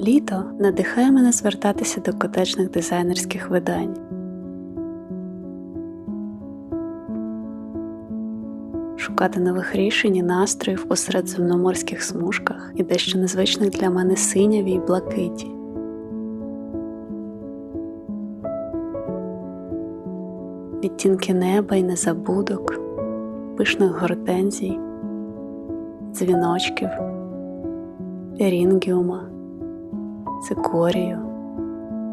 Літо надихає мене звертатися до котечних дизайнерських видань. Шукати нових рішень і настроїв у середземноморських смужках і дещо незвичних для мене синяві й блакиті. Відтінки неба й незабудок, пишних гортензій, дзвіночків, ерінгіума, цикорію,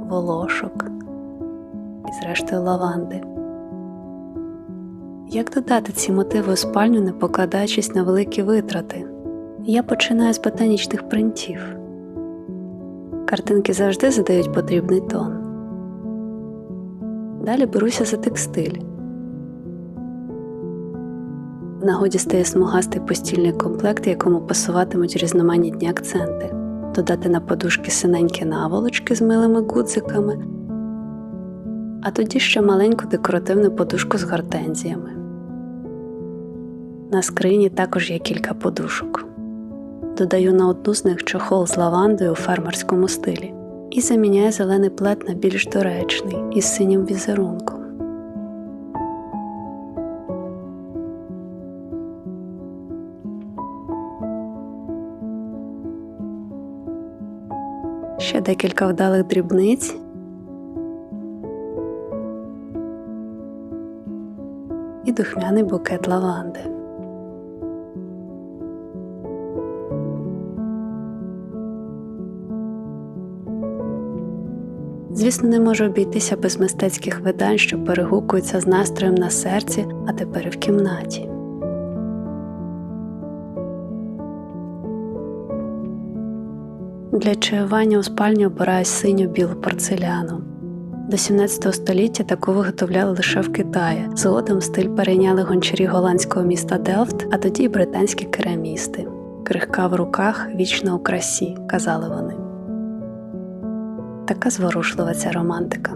волошок і зрештою лаванди. Як додати ці мотиви у спальню, не покладаючись на великі витрати? Я починаю з ботанічних принтів. Картинки завжди задають потрібний тон. Далі беруся за текстиль. В нагоді стає смугастий постільний комплект, якому пасуватимуть різноманітні акценти, додати на подушки синенькі наволочки з милими гудзиками, а тоді ще маленьку декоративну подушку з гортензіями. На скрині також є кілька подушок. Додаю на одну з них чохол з лавандою у фермерському стилі і заміняю зелений плед на більш доречний із синім візерунком. Ще декілька вдалих дрібниць. І духмяний букет лаванди. Звісно, не можу обійтися без мистецьких видань, що перегукуються з настроєм на серці, а тепер і в кімнаті. Для чаювання у спальні обираю синю білу порцеляну. До 17 століття таку виготовляли лише в Китаї. Згодом стиль перейняли гончарі голландського міста Делфт, а тоді й британські керамісти. Крихка в руках вічно у красі, казали вони. Така зворушлива ця романтика.